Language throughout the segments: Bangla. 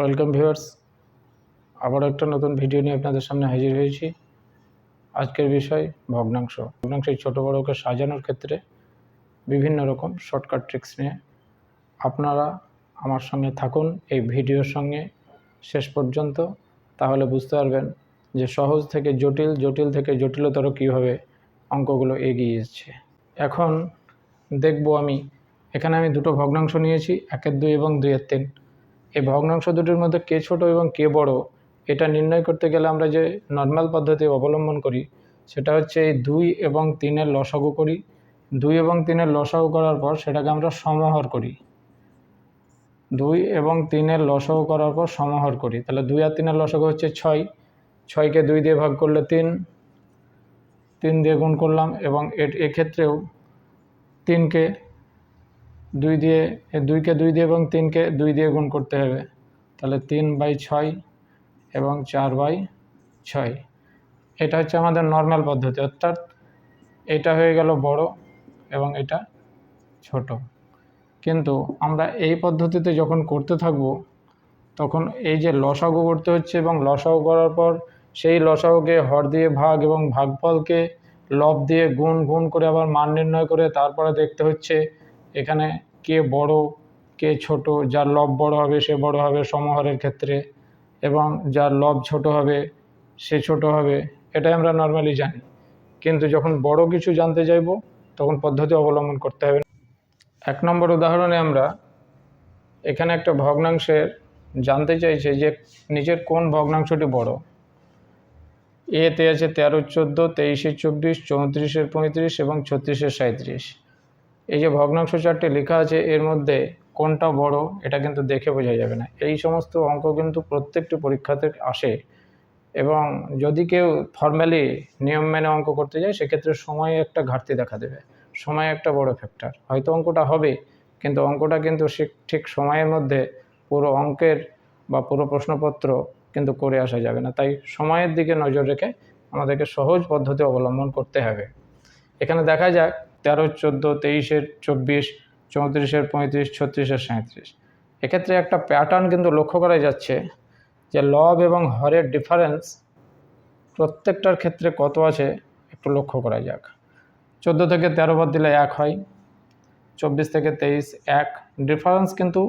ওয়েলকাম ভিউয়ার্স আবার একটা নতুন ভিডিও নিয়ে আপনাদের সামনে হাজির হয়েছি। আজকের বিষয় ভগ্নাংশ। ভগ্নাংশ এই ছোটো বড়োকে সাজানোর ক্ষেত্রে বিভিন্ন রকম শর্টকাট ট্রিক্স নিয়ে। আপনারা আমার সঙ্গে থাকুন এই ভিডিওর সঙ্গে শেষ পর্যন্ত, তাহলে বুঝতে পারবেন যে সহজ থেকে জটিল জটিল থেকে জটিলতর কীভাবে অঙ্কগুলো এগিয়ে যাচ্ছে। এখন দেখব আমি, এখানে আমি দুটো ভগ্নাংশ নিয়েছি, একের দুই এবং দুইয়ের তিন। এই ভগ্নাংশ দুটির মধ্যে কে ছোট এবং কে বড়, এটা নির্ণয় করতে গেলে আমরা যে নর্মাল পদ্ধতি অবলম্বন করি, সেটা হচ্ছে এই দুই এবং তিনের লসাগু করি। দুই এবং তিনের লসাগু করার পর সেটাকে আমরা সমাহার করি। দুই এবং তিনের লসাগু করার পর সমাহার করি। তাহলে দুই আর তিনের লসাগু হচ্ছে ছয়। ছয়কে দুই দিয়ে ভাগ করলে তিন। তিন দিয়ে গুণ করলাম এবং এক্ষেত্রেও তিনকে দুই দিয়ে দুইকে দুই দিয়ে এবং তিনকে দুই দিয়ে গুণ করতে হবে। তাহলে তিন বাই ছয় এবং চার বাই ছয়। এটা হচ্ছে আমাদের নর্মাল পদ্ধতি, অর্থাৎ এটা হয়ে গেল বড় এবং এটা ছোট। কিন্তু আমরা এই পদ্ধতিতে যখন করতে থাকব, তখন এই যে লসাগু করতে হচ্ছে এবং লসাগু করার পর সেই লসাগুকে হর দিয়ে ভাগ এবং ভাগফলকে লব দিয়ে গুণ গুণ করে আবার মান নির্ণয় করে তারপরে দেখতে হচ্ছে এখানে কে বড়, কে ছোট, যার লব বড় হবে সে বড় হবে সমহারের ক্ষেত্রে এবং যার লব ছোট হবে সে ছোট হবে, এটাই আমরা নর্মালি জানি। কিন্তু যখন বড় কিছু জানতে চাইব তখন পদ্ধতি অবলম্বন করতে হবে। এক নম্বর উদাহরণে আমরা এখানে একটা ভগ্নাংশের জানতে চাইছে যে নিচের কোন ভগ্নাংশটি বড়। এতে আছে তেরো, চোদ্দ, তেইশে, চব্বিশ, চৌত্রিশের পঁয়ত্রিশ এবং ছত্রিশের সাঁত্রিশ এই যে ভগ্নাংশ চারটে লেখা আছে, এর মধ্যে কোনটা বড়, এটা কিন্তু দেখে বোঝা যাবে না। এই সমস্ত অঙ্ক কিন্তু প্রত্যেকটি পরীক্ষাতে আসে এবং যদি কেউ ফর্মালি নিয়ম মেনে অঙ্ক করতে যায়, সেক্ষেত্রে সময়ে একটা ঘাটতি দেখা দেবে। সময় একটা বড় ফ্যাক্টর হয়তো অঙ্কটা হবে, কিন্তু অঙ্কটা কিন্তু ঠিক সময়ের মধ্যে পুরো অঙ্কের বা পুরো প্রশ্নপত্র কিন্তু করে আসা যাবে না। তাই সময়ের দিকে নজর রেখে আমাদেরকে সহজ পদ্ধতি অবলম্বন করতে হবে। এখানে দেখা যাক তেরো, চোদ্দ, তেইশের, চব্বিশ, চৌত্রিশের, পঁয়ত্রিশ, ছত্রিশের সাঁত্রিশ এক্ষেত্রে একটা প্যাটার্ন কিন্তু লক্ষ্য করা যাচ্ছে যে লব এবং হরের ডিফারেন্স প্রত্যেকটার ক্ষেত্রে কত আছে একটু লক্ষ্য করা যাক। চোদ্দ থেকে তেরো বাদ দিলে এক হয়, চব্বিশ থেকে তেইশ এক। ডিফারেন্স কিন্তু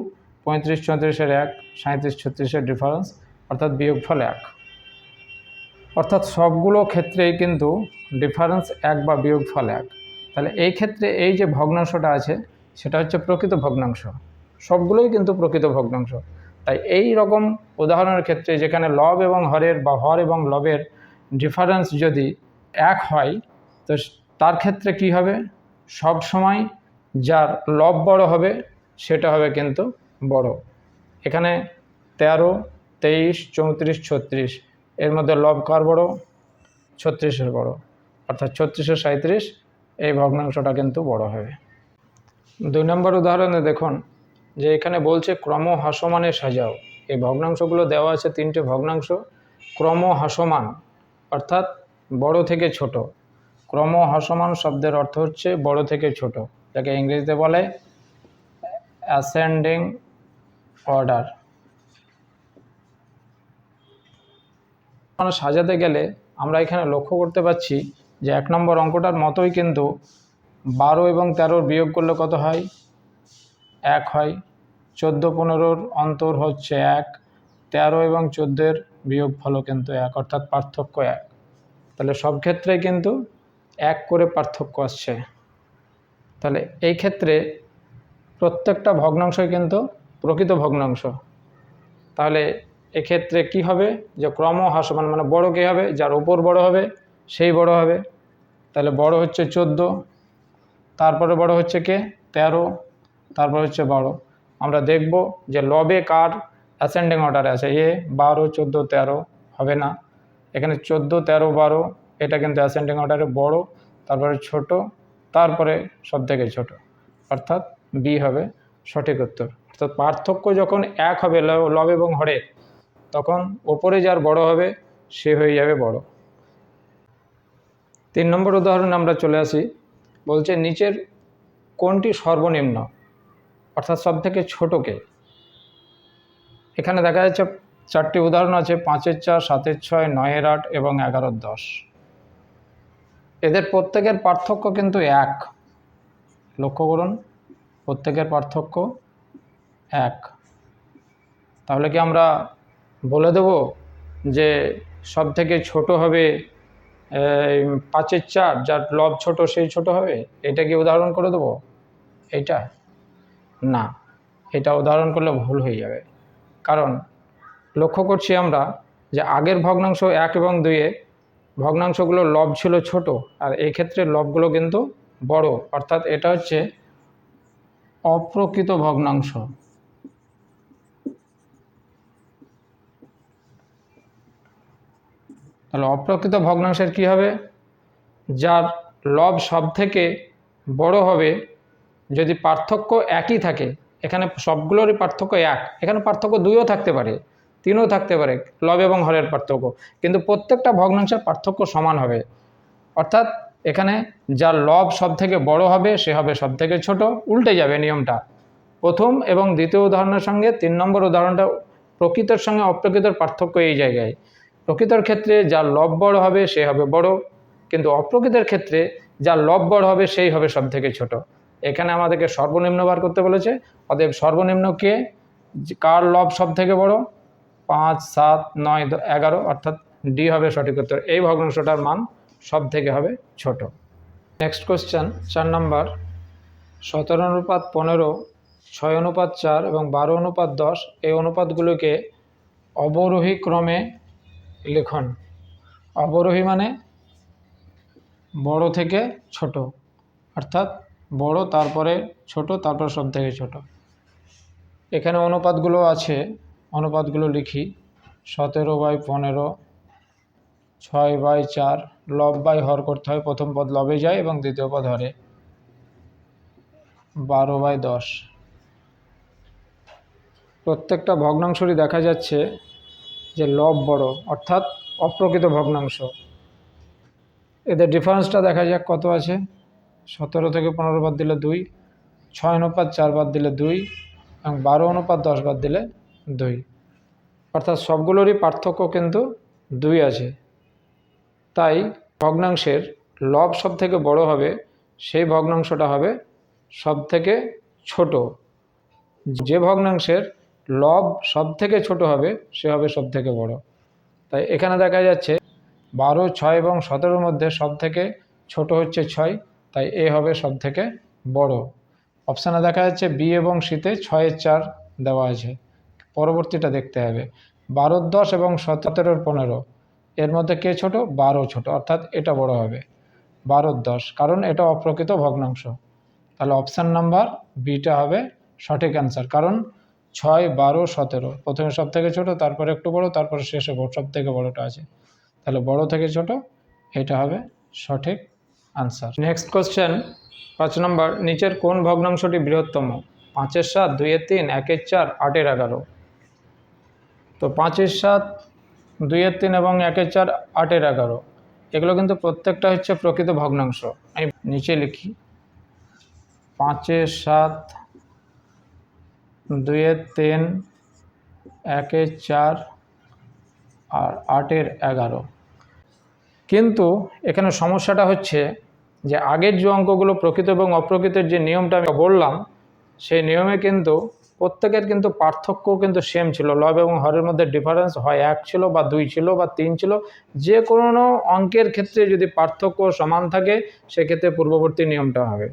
পঁয়ত্রিশ, চৌত্রিশের এক সাঁত্রিশ ছত্রিশের ডিফারেন্স অর্থাৎ বিয়োগফল এক। অর্থাৎ সবগুলো ক্ষেত্রেই কিন্তু ডিফারেন্স এক বা বিয়োগফল এক। তাহলে এই ক্ষেত্রে এই যে ভগ্নাংশটা আছে, সেটা হচ্ছে প্রকৃত ভগ্নাংশ। সবগুলোই কিন্তু প্রকৃত ভগ্নাংশ। তাই এই রকম উদাহরণের ক্ষেত্রে যেখানে লব এবং হরের বা হর এবং লবের ডিফারেন্স যদি এক হয়, তো তার ক্ষেত্রে কি হবে? সব সময় যার লব বড় হবে, সেটা হবে কিন্তু বড়। এখানে তেরো, তেইশ, চৌত্রিশ, ছত্রিশ। এর মধ্যে লব কার বড়? ছত্রিশের বড়। অর্থাৎ ছত্রিশের সাঁত্রিশ এই ভগ্নাংশটা কিন্তু বড় হবে। দুই নম্বর উদাহরণে দেখুন যে এখানে বলছে ক্রম হাসমানে সাজাও। এই ভগ্নাংশগুলো দেওয়া আছে তিনটে ভগ্নাংশ ক্রম হাসমান অর্থাৎ বড় থেকে ছোট। ক্রম হাসমান শব্দের অর্থ হচ্ছে বড় থেকে ছোট, যাকে ইংরেজিতে বলে অ্যাসেন্ডিং অর্ডার সাজাতে গেলে আমরা এখানে লক্ষ্য করতে পারছি যে এক নম্বর অঙ্কটার মতোই কিন্তু বারো এবং তেরোর বিয়োগ করলে কত হয়? এক হয়। চোদ্দ পনেরোর অন্তর হচ্ছে এক। তেরো এবং চোদ্দোর বিয়োগ ফলও কিন্তু এক, অর্থাৎ পার্থক্য এক। তাহলে সব ক্ষেত্রে কিন্তু এক করে পার্থক্য আসছে। তাহলে এই ক্ষেত্রে প্রত্যেকটা ভগ্নাংশই কিন্তু প্রকৃত ভগ্নাংশ। তাহলে এক্ষেত্রে কি হবে? যে ক্রম হ্রাসমান মানে বড় কী হবে? যার ওপর বড় হবে। সেই বড় হবে। তাহলে বড় হচ্ছে চোদ্দ, তারপরে বড় হচ্ছে কে? তেরো, তারপর হচ্ছে বারো। আমরা দেখব যে লবে কার অ্যাসেন্ডিং অর্ডারে আছে। এ বারো, চোদ্দ, তেরো হবে না। এখানে চোদ্দ, তেরো, বারো, এটা কিন্তু অ্যাসেন্ডিং অর্ডারে বড়, তারপরে ছোট, তারপরে সব থেকে ছোট। অর্থাৎ বি হবে সঠিক উত্তর। অর্থাৎ পার্থক্য যখন এক হবে লব এবং হরের তখন ওপরে যার বড় হবে, সে হয়ে যাবে বড়। তিন নম্বর উদাহরণে আমরা চলে আসি, বলছে নিচের কোনটি সর্বনিম্ন? অর্থাৎ সব থেকে ছোটোকে। এখানে দেখা যাচ্ছে চারটি উদাহরণ আছে, পাঁচের চার, সাতের ছয়, নয়ের আট এবং এগারোর দশ। এদের প্রত্যেকের পার্থক্য কিন্তু এক। লক্ষ্য করুন, প্রত্যেকের পার্থক্য এক। তাহলে কি আমরা বলে দেব যে সব থেকে ছোট হবে পাঁচের চার, যার লব ছোট, সেই ছোট হবে? এটা কি উদাহরণ করে দেবো? এটা না, এটা উদাহরণ করলে ভুল হয়ে যাবে। কারণ লক্ষ্য করছি আমরা যে আগের ভগ্নাংশ এক এবং দুইয়ে ভগ্নাংশগুলো লব ছিল ছোট, আর এই ক্ষেত্রে লবগুলো কিন্তু বড়। অর্থাৎ এটা হচ্ছে অপ্রকৃত ভগ্নাংশ। তাহলে অপ্রকৃত ভগ্নাংশের কি হবে? যার লব সব থেকে বড় হবে, যদি পার্থক্য একই থাকে, এখানে সবগুলোরই পার্থক্য এক, এখানে পার্থক্য দুইও থাকতে পারে, তিনও থাকতে পারে, লব এবং হরের পার্থক্য। কিন্তু প্রত্যেকটা ভগ্নাংশের পার্থক্য সমান হবে। অর্থাৎ এখানে যার লব সব থেকে বড় হবে, সে হবে সব থেকে ছোট, উল্টে যাবে নিয়মটা। প্রথম এবং দ্বিতীয় উদাহরণের সঙ্গে তিন নম্বর উদাহরণটা প্রকৃতর সঙ্গে অপ্রকৃতর পার্থক্য এই জায়গায়। প্রকৃতর ক্ষেত্রে যার লব বড় হবে, সে হবে বড়। কিন্তু অপ্রকৃতের ক্ষেত্রে যার লব বড় হবে, সেই হবে সব থেকে ছোট। এখানে আমাদেরকে সর্বনিম্ন বার করতে বলেছে। অতএব সর্বনিম্ন কে? কার লব সব থেকে বড়? পাঁচ, সাত, নয় এগারো, অর্থাৎ ডি হবে সঠিক উত্তর। এই ভগ্নাংশটার মান সব থেকে হবে ছোট। নেক্সট কোশ্চেন চার নম্বর। সতেরো অনুপাত পনেরো, ছয় অনুপাত চার এবং বারো অনুপাত দশ, এই অনুপাতগুলোকে অবরোহী ক্রমে লিখন। অবরোহী মানে বড় থেকে ছোট। অর্থাৎ বড় তারপরে ছোট, তারপর সব থেকে ছোট। এখানে অনুপাতগুলো আছে। অনুপাতগুলো লিখি। সতেরো বাই পনেরো, ছয় বাই চার, লব বাই হর করতে হয়। প্রথম পদ লবে যায় এবং দ্বিতীয় পদ হরে। বারো বাই দশ। প্রত্যেকটা ভগ্নাংশরই দেখা যাচ্ছে যে লব বড়, অর্থাৎ অপ্রকৃত ভগ্নাংশ। এদের ডিফারেন্সটা দেখা যাক কত আছে। সতেরো থেকে পনেরো বাদ দিলে দুই, ছয় অনুপাত চার বাদ দিলে দুই, এবং বারো অনুপাত দশ বাদ দিলে দুই। অর্থাৎ সবগুলোরই পার্থক্য কিন্তু দুই আছে। তাই ভগ্নাংশের লব সব থেকে বড় হবে, সেই ভগ্নাংশটা হবে সব থেকে ছোট। যে ভগ্নাংশের লব সব থেকে ছোট হবে, সে হবে সব থেকে বড়। তাই এখানে দেখা যাচ্ছে বারো, ছয় এবং সতেরোর মধ্যে সব থেকে ছোট হচ্ছে ছয়, তাই এ হবে সব থেকে বড়। অপশানে দেখা যাচ্ছে বি এবং সিতে ছয়ের চার দেওয়া আছে। পরবর্তীটা দেখতে হবে। বারোর দশ এবং সতেরোর পনেরো, এর মধ্যে কে ছোট? বারো ছোট, অর্থাৎ এটা বড় হবে। বারোর দশ, কারণ এটা অপ্রকৃত ভগ্নাংশ। তাহলে অপশান নাম্বার বিটা হবে সঠিক অ্যান্সার, কারণ ছয়, বারো, সতেরো। প্রথমে সব থেকে ছোটো, তারপরে একটু বড়, তারপরে শেষে সব থেকে বড়টা আছে। তাহলে বড় থেকে ছোট, এটা হবে সঠিক আনসার নেক্সট কোশ্চেন পাঁচ নম্বর, নিচের কোন ভগ্নাংশটি বৃহত্তম? পাঁচের সাত, দুইয়ের তিন, একের চার, আটের এগারো। তো পাঁচের সাত, দুইয়ের তিন এবং একের চার, আটের এগারো। এগুলো কিন্তু প্রত্যেকটা হচ্ছে প্রকৃত ভগ্নাংশ। আমি নিচে লিখি। পাঁচের সাত দুইয়ের তিন একের চার আর আটের এগারো। কিন্তু এখানে সমস্যাটা হচ্ছে যে আগের যে অঙ্কগুলো প্রকৃত এবং অপ্রকৃতের যে নিয়মটা আমি বললাম, সেই নিয়মে কিন্তু প্রত্যেকের কিন্তু পার্থক্য কিন্তু সেম ছিল। লব এবং হরের মধ্যে ডিফারেন্স হয় এক ছিল বা দুই ছিল বা তিন ছিল। যে কোনো অঙ্কের ক্ষেত্রে যদি পার্থক্য সমান থাকে, সেক্ষেত্রে পূর্ববর্তী নিয়মটা হবে।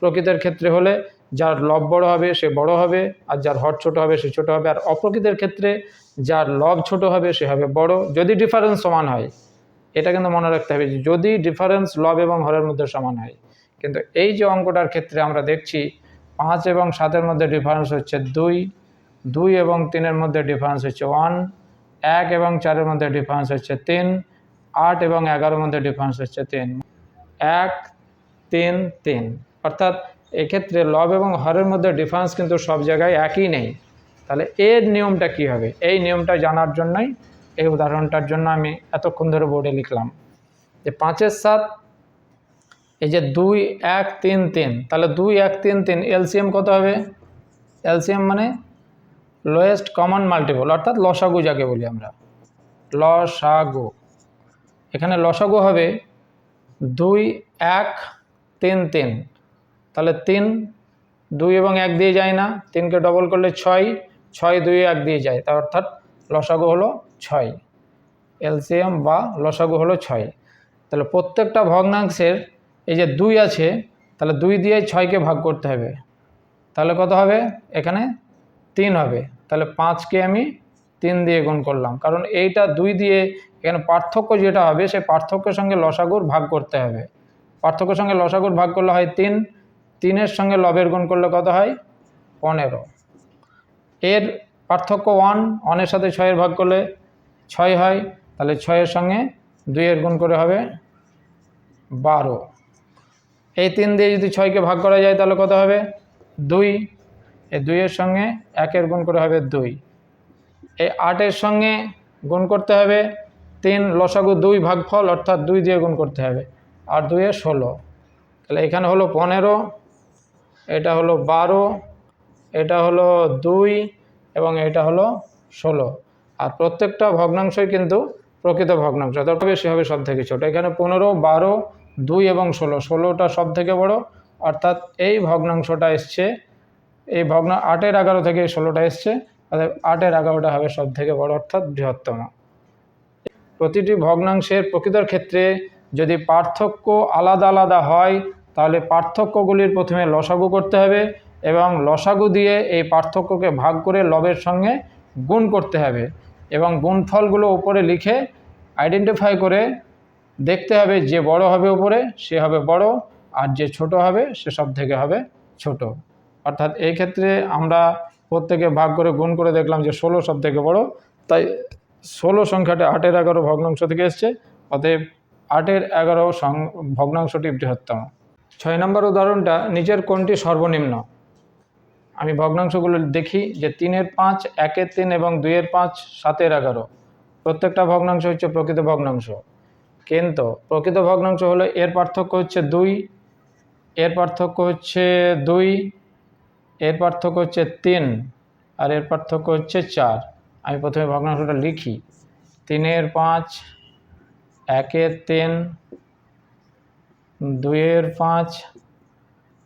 প্রকৃতের ক্ষেত্রে হলে যার লব বড় হবে সে বড় হবে, আর যার হট ছোট হবে সে ছোট হবে, আর অপ্রকৃতের ক্ষেত্রে যার লব ছোট হবে সে হবে বড়। যদি ডিফারেন্স সমান হয়, এটা কিন্তু মনে রাখতে হবে যদি ডিফারেন্স লব এবং হরের মধ্যে সমান হয়, কিন্তু এই যে অঙ্কটার ক্ষেত্রে আমরা দেখছি পাঁচ এবং সাতের মধ্যে ডিফারেন্স হচ্ছে দুই দুই এবং তিনের মধ্যে ডিফারেন্স হচ্ছে ওয়ান এক এবং চারের মধ্যে ডিফারেন্স হচ্ছে তিন, আট এবং এগারোর মধ্যে ডিফারেন্স হচ্ছে তিন। এক, তিন তিন। অর্থাৎ এক্ষেত্রে লব এবং হরের মধ্যে ডিফারেন্স কিন্তু সব জায়গায় একই নেই। তাহলে এর নিয়মটা কি হবে? এই নিয়মটা জানার জন্যই এই উদাহরণটার জন্য আমি এতক্ষণ ধরে বোর্ডে লিখলাম যে পাঁচের সাত, এই যে দুই, এক, তিন তিন। তাহলে দুই, এক, তিন তিন, এলসিএম কত হবে? এলসিএম মানে লোয়েস্ট কমন মাল্টিপল অর্থাৎ লসাগু যাকে বলি আমরা। লসাগু। এখানে লসাগু হবে দুই, এক, তিন তিন। তাহলে তিন, দুই এবং এক দিয়ে যায় না। তিনকে ডবল করলে ছয় ছয়, দুই, এক দিয়ে যায়। তা অর্থাৎ লসাগু হলো ছয়। এলসিএম বা লসাগু হলো ছয়। তাহলে প্রত্যেকটা ভগ্নাংশের এই যে দুই আছে, তাহলে দুই দিয়ে ছয়কে ভাগ করতে হবে। তাহলে কত হবে? এখানে তিন হবে। তাহলে পাঁচকে আমি তিন দিয়ে গুণ করলাম। কারণ এইটা দুই দিয়ে এখানে পার্থক্য যেটা হবে, সেই পার্থক্যের সঙ্গে লসাগুর ভাগ করতে হবে। পার্থক্যের সঙ্গে লসাগুর ভাগ করলে হয় তিন তিনের সঙ্গে লবের গুণ করলে কত হয়? পনেরো। এর পার্থক্য ওয়ান, ওয়ানের সাথে ছয়ের ভাগ করলে ছয় হয়, তাহলে ছয়ের সঙ্গে দুইয়ের গুণ করে হবে বারো। এই তিন দিয়ে যদি ছয়কে ভাগ করা যায়, তাহলে কত হবে? দুই। এই দুইয়ের সঙ্গে একের গুণ করে হবে দুই। এই আটের সঙ্গে গুণ করতে হবে তিন, লসাগু দুই ভাগফল, অর্থাৎ দুই দিয়ে গুণ করতে হবে, আর দুইয়ে ষোলো। তাহলে এখানে হলো পনেরো এটা হলো বারো, এটা হলো দুই এবং এটা হলো ষোলো। আর প্রত্যেকটা ভগ্নাংশই কিন্তু প্রকৃত ভগ্নাংশ। তবে বেশি হবে সব থেকে ছোটো। এখানে পনেরো, বারো, দুই এবং ষোলো। ষোলোটা সব থেকে বড়। অর্থাৎ এই ভগ্নাংশটা এসছে, এই ভগ্ন, আটের এগারো থেকে ষোলোটা এসছে অর্থাৎ আটের এগারোটা হবে সব থেকে বড়, অর্থাৎ বৃহত্তম। প্রতিটি ভগ্নাংশের প্রকৃতর ক্ষেত্রে যদি পার্থক্য আলাদা আলাদা হয় তাহলে পার্থক্যগুলির প্রথমে লসাগু করতে হবে এবং লসাগু দিয়ে এই পার্থক্যকে ভাগ করে লবের সঙ্গে গুণ করতে হবে এবং গুণফলগুলো উপরে লিখে আইডেন্টিফাই করে দেখতে হবে যে বড় হবে উপরে, সে হবে বড়, আর যে ছোট হবে, সে সব থেকে হবে ছোট। অর্থাৎ এই ক্ষেত্রে আমরা প্রত্যেকে ভাগ করে গুণ করে দেখলাম যে ষোলো সব থেকে বড়, তাই ষোলো সংখ্যাটা আটের এগারো ভগ্নাংশ থেকে এসছে, অতএব আটের এগারো সং ভগ্নাংশটি বৃহত্তম। ছয় নম্বর উদাহরণটা নিচের কোনটি সর্বনিম্ন? আমি ভগ্নাংশগুলো দেখি যে তিনের পাঁচ, একের তিন এবং দুইয়ের পাঁচ, সাতের এগারো। প্রত্যেকটা ভগ্নাংশ হচ্ছে প্রকৃত ভগ্নাংশ। কিন্তু প্রকৃত ভগ্নাংশ হলো এর পার্থক্য হচ্ছে দুই, এর পার্থক্য হচ্ছে দুই, এর পার্থক্য হচ্ছে তিন, আর এর পার্থক্য হচ্ছে চার। আমি প্রথমে ভগ্নাংশটা লিখি। তিনের পাঁচ, একের তিন দুইয়ের পাঁচ,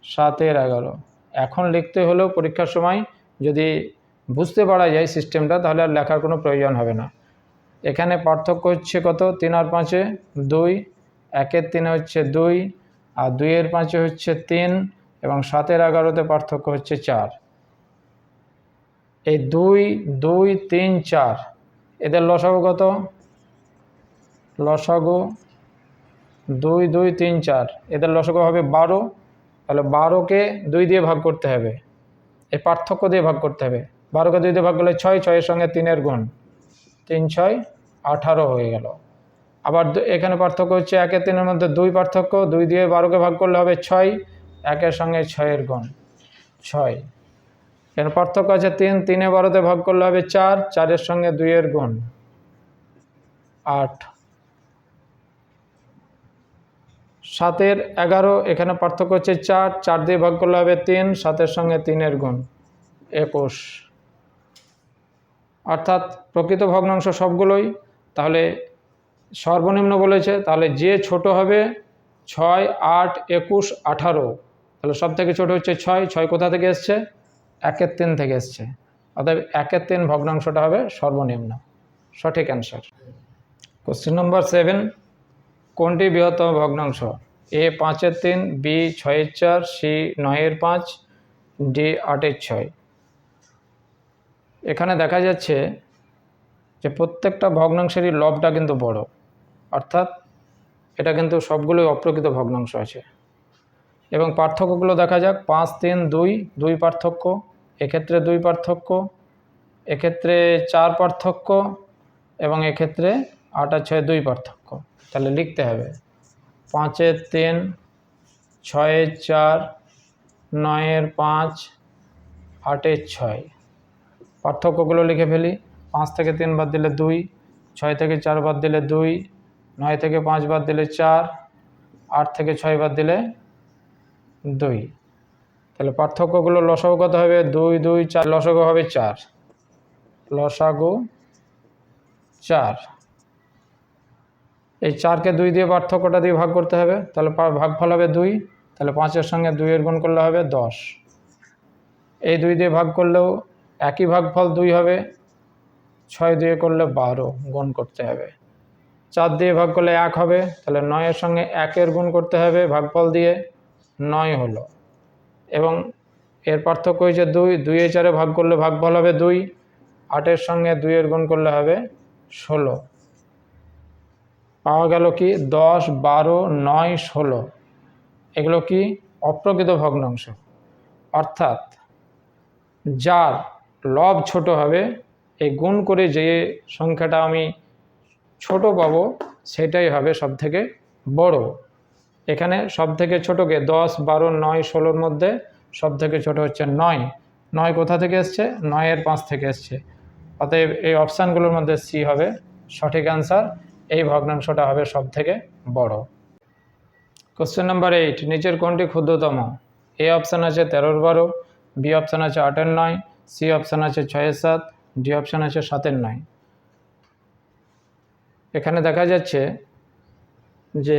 সাতের এগারো। এখন লিখতে হলেও পরীক্ষার সময় যদি বুঝতে পারা যায় সিস্টেমটা তাহলে আর লেখার কোনো প্রয়োজন হবে না। এখানে পার্থক্য হচ্ছে কত? তিন আর পাঁচে দুই, একের তিনে হচ্ছে দুই, আর দুইয়ের পাঁচে হচ্ছে তিন, এবং সাতের এগারোতে পার্থক্য হচ্ছে চার। এই দুই দুই, তিন, চার, এদের লসাগু কত? লসাগু দুই দুই, তিন, চার। এদের লসাগু হবে বারো। তাহলে বারোকে দুই দিয়ে ভাগ করতে হবে। এই পার্থক্য দিয়ে ভাগ করতে হবে। বারোকে দুই দিয়ে ভাগ করলে ছয়, ছয়ের সঙ্গে তিনের গুণ। তিন, ছয়, আঠারো হয়ে গেল। আবার এখানে পার্থক্য হচ্ছে একের তিনের মধ্যে দুই পার্থক্য। দুই দিয়ে বারোকে ভাগ করলে হবে ছয়, একের সঙ্গে ছয়ের গুণ। ছয়। এর পার্থক্য আছে তিন। তিনে বারোতে ভাগ করলে হবে চার, চারের সঙ্গে দুইয়ের গুণ। আট। সাতের এগারো, এখানে পার্থক্য হচ্ছে চার চার দিয়ে ভাগ করলে হবে তিন, সাতের সঙ্গে তিনের গুণ, একুশ। অর্থাৎ প্রকৃত ভগ্নাংশ সবগুলোই, তাহলে সর্বনিম্ন বলেছে, তাহলে যে ছোট হবে ছয়, আট, একুশ, আঠারো, তাহলে সব থেকে ছোটো হচ্ছে ছয় ছয় কোথা থেকে এসছে? একের তিন থেকে এসছে। অতএব একের তিন ভগ্নাংশটা হবে সর্বনিম্ন। সঠিক অ্যান্সার কোশ্চেন নম্বর সেভেন কোনটি বৃহত্তম ভগ্নাংশ? এ পাঁচের তিন, বি ছয়ের চার, সি নয়ের পাঁচ, ডি আটের ছয়। এখানে দেখা যাচ্ছে যে প্রত্যেকটা ভগ্নাংশেরই লবটা কিন্তু বড়। অর্থাৎ এটা কিন্তু সবগুলোই অপ্রকৃত ভগ্নাংশ আছে। এবং পার্থক্যগুলো দেখা যাক। পাঁচ, তিন, দুই দুই পার্থক্য, এক্ষেত্রে দুই পার্থক্য, এক্ষেত্রে চার পার্থক্য এবং এক্ষেত্রে আট আর ছয় দুই পার্থক্য। তাহলে লিখতে হবে। পাঁচের তিন ছয়ের চার, নয়ের পাঁচ আটের ছয়। পার্থক্যগুলো লিখে ফেলি। পাঁচ থেকে তিন বাদ দিলে দুই, ছয় থেকে চার বাদ দিলে দুই, নয় থেকে পাঁচ বাদ দিলে চার, আট থেকে ছয় বাদ দিলে দুই। তাহলে পার্থক্যগুলো লসগু কত হবে? দুই দুই, চার, লসগু হবে চার। লসাগু চার। এই চারকে দুই দিয়ে পার্থক্যটা দিয়ে ভাগ করতে হবে, তাহলে ভাগফল হবে দুই, তাহলে পাঁচের সঙ্গে দুইয়ের গুণ করলে হবে দশ। এই দুই দিয়ে ভাগ করলেও একই ভাগফল দুই হবে, ছয় দিয়ে করলে বারো গুণ করতে হবে। চার দিয়ে ভাগ করলে এক হবে, তাহলে নয়ের সঙ্গে একের গুণ করতে হবে ভাগফল দিয়ে, নয় হলো। এবং এর পার্থক্য হয়েছে দুই দুইয়ে চারে ভাগ করলে ভাগফল হবে দুই, আটের সঙ্গে দুইয়ের গুণ করলে হবে ষোলো। পাওয়া গেল কি দশ, বারো, নয়, ষোলো। এগুলো কি অপ্রকৃত ভগ্নাংশ। অর্থাৎ যার লব ছোট হবে এই গুণ করে যে সংখ্যাটা আমি ছোট পাবো, সেটাই হবে সব থেকে বড়। এখানে সব থেকে ছোটোকে দশ, বারো, নয়, ষোলোর মধ্যে সব থেকে ছোট হচ্ছে নয়। নয় কোথা থেকে এসছে? নয়ের পাঁচ থেকে এসছে। অতএব এই অপশানগুলোর মধ্যে সি হবে সঠিক অ্যান্সার। এই ভগ্নাংশটা হবে সব থেকে বড়। কোশ্চেন নাম্বার এইট নিচের কোনটি ক্ষুদ্রতম? এ অপশান আছে তেরোর বারো বি অপশান আছে আটের নয় সি অপশান আছে ছয়ের সাত ডি অপশান আছে সাতের নয়। এখানে দেখা যাচ্ছে যে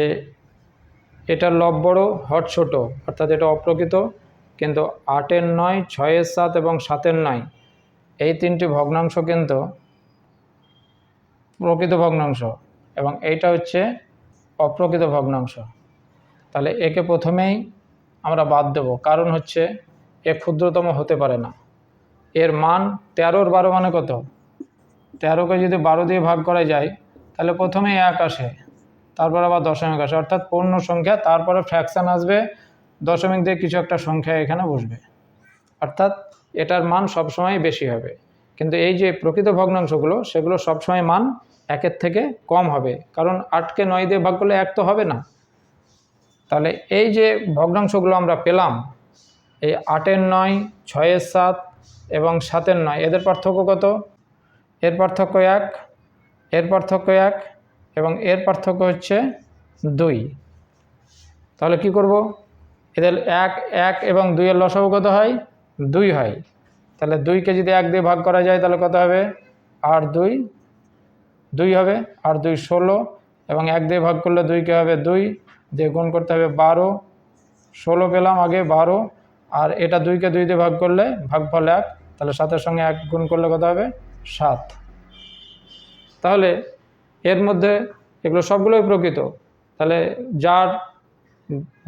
এটা লব বড়, হট ছোট, অর্থাৎ এটা অপ্রকৃত, কিন্তু আটের নয়, ছয়ের সাত এবং সাতের নয়, এই তিনটি ভগ্নাংশ কিন্তু প্রকৃত ভগ্নাংশ। এবং এইটা হচ্ছে অপ্রকৃত ভগ্নাংশ। তাহলে একে প্রথমেই আমরা বাদ দেব। কারণ হচ্ছে এ ক্ষুদ্রতম হতে পারে না। এর মান তেরোর বারো মানে কত? তেরোকে যদি বারো দিয়ে ভাগ করা যায়, তাহলে প্রথমেই এক আসে তারপর আবার দশমিক আসে। অর্থাৎ পূর্ণ সংখ্যা, তারপরে ফ্র্যাকশান আসবে, দশমিক দিয়ে কিছু একটা সংখ্যা এখানে বসবে। অর্থাৎ এটার মান সবসময় বেশি হবে। কিন্তু এই যে প্রকৃত ভগ্নাংশগুলো, সেগুলো সবসময় মান একের থেকে কম হবে। কারণ আটকে নয় দিয়ে ভাগ করলে এক তো হবে না। তাহলে এই যে ভগ্নাংশগুলো আমরা পেলাম, এই আটের নয়, ছয়ের সাত এবং সাতের নয়, এদের পার্থক্য কত? এর পার্থক্য এক, এর পার্থক্য এক এবং এর পার্থক্য হচ্ছে দুই। তাহলে কি করব? এদের এক এক এবং দুইয়ের লসাগু কত হয়? দুই হয়। তাহলে দুইকে যদি এক দিয়ে ভাগ করা যায় তাহলে কত হবে? আর দুই দুই হবে আর দুই ষোলো এবং এক দিয়ে ভাগ করলে দুইকে হবে দুই, দিয়ে গুণ করতে হবে বারো। ষোলো পেলাম আগে বারো, আর এটা দুইকে দুই দিয়ে ভাগ করলে ভাগফল এক, তাহলে সাতের সঙ্গে এক গুণ করলে কত হবে? সাত। তাহলে এর মধ্যে এগুলো সবগুলোই প্রকৃত। তাহলে যার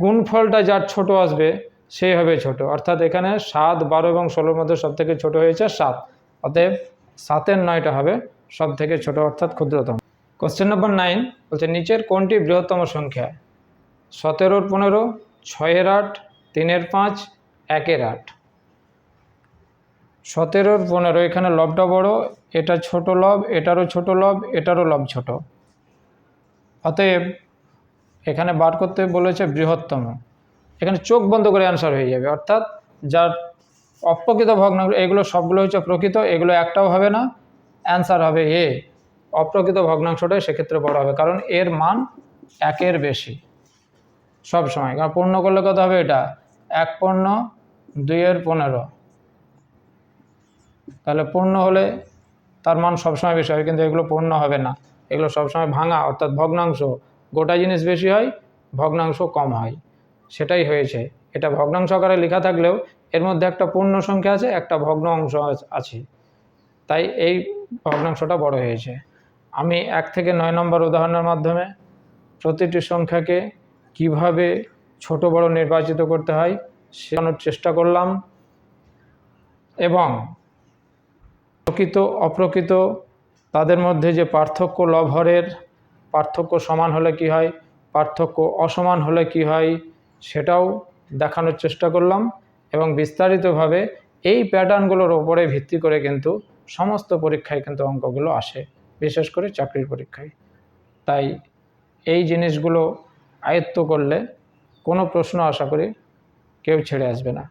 গুণফলটা যার ছোট আসবে সেই হবে ছোট। অর্থাৎ এখানে সাত, বারো এবং ষোলোর মধ্যে সব থেকে ছোটো হয়েছে সাত। অতএব সাতের নয়টা হবে। সব থেকে ছোট অর্থাৎ ক্ষুদ্রতম। কোশ্চেন নম্বর নাইন বলছে, নিচের কোনটি বৃহত্তম সংখ্যা? সতেরোর পনেরো, ছয়ের আট, তিনের পাঁচ, একের আট। সতেরোর পনেরো, এখানে লবটা বড়, এটা ছোট লব, এটারও ছোট লব, এটারও লব ছোট। অতএব এখানে বার করতে বলেছে বৃহত্তম। এখানে চোখ বন্ধ করে অ্যান্সার হয়ে যাবে, অর্থাৎ যার অপ্রকৃত ভগ্নাংশ, এগুলো সবগুলো হচ্ছে প্রকৃত, এগুলো একটাও হবে না অ্যান্সার হবে এ। অপ্রকৃত ভগ্নাংশটাই সেক্ষেত্রে বড় হবে, কারণ এর মান একের বেশি সব সময়। কারণ পূর্ণ করলে কত হবে এটা? এক পূর্ণ, দুইয়ের পনেরো। তাহলে পূর্ণ হলে তার মান সবসময় বেশি হয় কিন্তু এগুলো পূর্ণ হবে না। এগুলো সবসময় ভাঙা, অর্থাৎ ভগ্নাংশ। গোটা জিনিস বেশি হয়, ভগ্নাংশ কম হয়। সেটাই হয়েছে। এটা ভগ্নাংশ আকারে লেখা থাকলেও এর মধ্যে একটা পূর্ণ সংখ্যা আছে, একটা ভগ্ন অংশ আছে। তাই এই ভগ্নাংশটা বড় হয়েছে। আমি এক থেকে নয় নম্বর উদাহরণের মাধ্যমে প্রতিটি সংখ্যাকে কীভাবে ছোট বড় নির্বাচিত করতে হয় শেখানোর চেষ্টা করলাম এবং প্রকৃত, অপ্রকৃত তাদের মধ্যে যে পার্থক্য লভরের, পার্থক্য সমান হলে কি হয়, পার্থক্য অসমান হলে কি হয়, সেটাও দেখানোর চেষ্টা করলাম এবং বিস্তারিতভাবে এই প্যাটার্নগুলোর ওপরে ভিত্তি করে কিন্তু সমস্ত পরীক্ষায় কিন্তু অঙ্কগুলো আসে, বিশেষ করে চাকরির পরীক্ষায়। তাই এই জিনিসগুলো আয়ত্ত করলে কোনো প্রশ্ন আশা করি কেউ ছেড়ে আসবে না।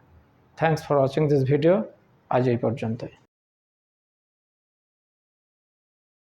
Thanks for watching this video আজ এই পর্যন্তই।